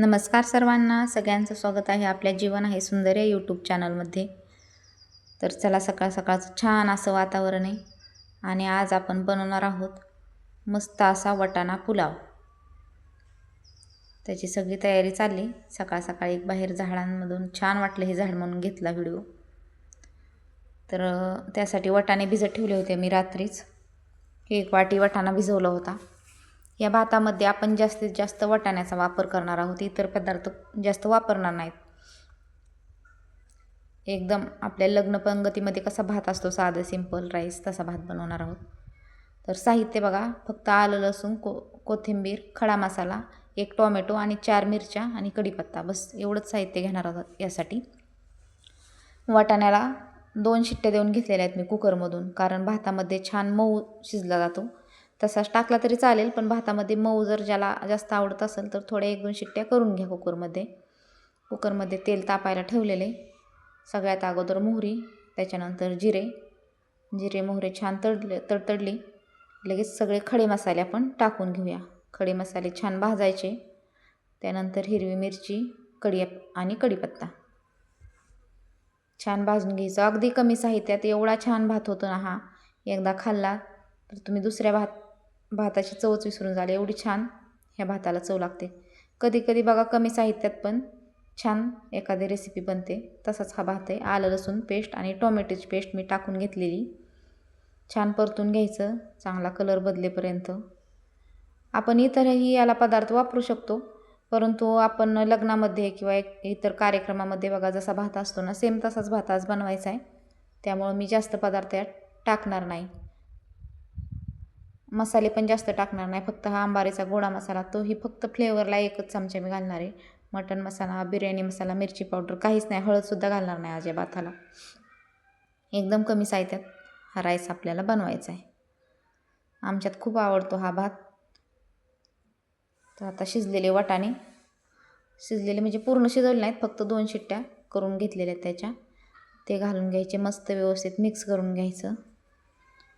नमस्कार सर्वांना. सगळ्यांचं स्वागत आहे आपल्या जीवन आहे सुंदर या यूट्यूब चॅनलमध्ये तर चला सकाळ सकाळचं छान असं वातावरण आहे. आणि आज आपण बनवणार आहोत मस्त असा वटाणा पुलाव. त्याची सगळी तयारी चालली. सकाळ सकाळी एक बाहेर झाडांमधून छान वाटलं हे झाड म्हणून घेतला व्हिडिओ. तर त्यासाठी वटाणे भिजत ठेवले होते मी रात्रीच. एक वाटी वटाणा भिजवला होता. या भातामध्ये आपण जास्तीत जास्त वाटाण्याचा वापर करणार आहोत. इतर पदार्थ जास्त वापरणार नाहीत. एकदम आपल्या लग्न पंगतीमध्ये कसा भात असतो साधं सिंपल राईस तसा भात बनवणार आहोत. तर साहित्य बघा फक्त आलं लसूण को कोथिंबीर खडा मसाला एक टोमॅटो आणि चार मिरच्या आणि कढीपत्ता. बस एवढंच साहित्य घेणार आहोत यासाठी. वाटाण्याला दोन शिट्ट्या देऊन घेतलेल्या आहेत मी कुकरमधून कारण भातामध्ये छान मऊ शिजला जातो. तसाच टाकला तरी चालेल पण भातामध्ये मऊ जर ज्याला जास्त आवडत असेल तर थोड्या एक दोन शिट्ट्या करून घ्या कुकरमध्ये. कुकरमध्ये तेल तापायला ठेवलेले. सगळ्यात अगोदर मोहरी त्याच्यानंतर जिरे. जिरे मोहरे छान तडले तडतडली. लगेच सगळे खडे मसाले आपण टाकून घेऊया. खडे मसाले छान भाजायचे. त्यानंतर हिरवी मिरची कढी आणि कढीपत्ता. छान भाजून घ्यायचं. अगदी कमी साहित्यात एवढा छान भात होतो ना हा. एकदा खाल्ला तर तुम्ही दुसऱ्या भात भाताची चवच विसरून झाली. एवढी छान ह्या भाताला चव लागते. कधी कधी बघा कमी साहित्यात पण छान एखादी रेसिपी बनते. तसाच हा भात आहे. आलं लसूण पेस्ट आणि टोमॅटोची पेस्ट मी टाकून घेतलेली. छान परतून घ्यायचं. चांगला कलर बदलेपर्यंत. आपण इतरही याला पदार्थ वापरू शकतो. परंतु आपण लग्नामध्ये किंवा एक इतर कार्यक्रमामध्ये बघा जसा भात असतो ना सेम तसाच भात आज बनवायचा आहे. त्यामुळं मी जास्त पदार्थ यात टाकणार नाही. मसाले पण जास्त टाकणार नाही. फक्त हा आंबारीचा गोडा मसाला तोही फक्त फ्लेवरला एकच चमचा मी घालणार आहे. मटण मसाला बिर्याणी मसाला मिरची पावडर काहीच नाही. हळदसुद्धा घालणार नाही अजिबात या भाताला एकदम कमी साहित्यात हा राईस आपल्याला बनवायचा आहे. आमच्यात खूप आवडतो हा भात. तर आता शिजलेले वाटाणे. शिजलेले म्हणजे पूर्ण शिजवले नाहीत फक्त दोन शिट्ट्या करून घेतलेल्या आहेत त्याच्या. ते घालून घ्यायचे मस्त व्यवस्थित मिक्स करून घ्यायचं.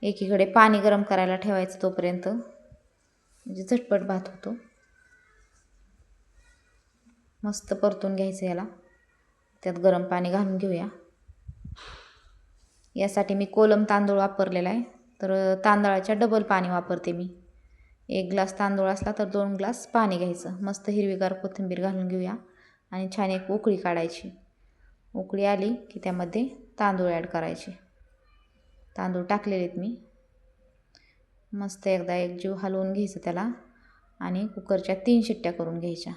एकीकडे पाणी गरम करायला ठेवायचं तोपर्यंत. म्हणजे झटपट भात होतो. मस्त परतून घ्यायचं याला. त्यात गरम पाणी घालून घेऊया. यासाठी मी कोलम तांदूळ वापरलेला आहे. तर तांदळाच्या डबल पाणी वापरते मी. एक ग्लास तांदूळ असला तर दोन ग्लास पाणी घ्यायचं. मस्त हिरवीगार कोथिंबीर घालून घेऊया आणि छान एक उकळी काढायची. उकळी आली की त्यामध्ये तांदूळ ॲड करायचे. तांदूळ टाकलेले आहेत मी. मस्त एकदा एक जीव हलवून घ्यायचं त्याला आणि कुकरच्या तीन शिट्ट्या करून घ्यायच्या.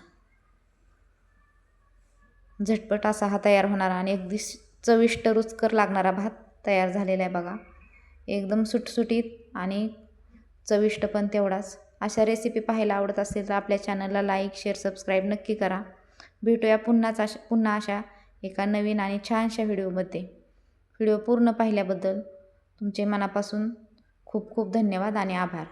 झटपट असा हा तयार होणारा आणि अगदी चविष्ट रुचकर लागणारा भात तयार झालेला आहे बघा. एकदम सुटसुटीत आणि चविष्ट पण तेवढाच. अशा रेसिपी पाहायला आवडत असेल तर आपल्या चॅनलला लाईक शेअर सबस्क्राईब नक्की करा. भेटूया पुन्हाच अशा पुन्हा अशा एका नवीन आणि छानशा व्हिडिओमध्ये व्हिडिओ पूर्ण पाहिल्याबद्दल तुमचे मनापासून खूप खूप धन्यवाद आणि आभार.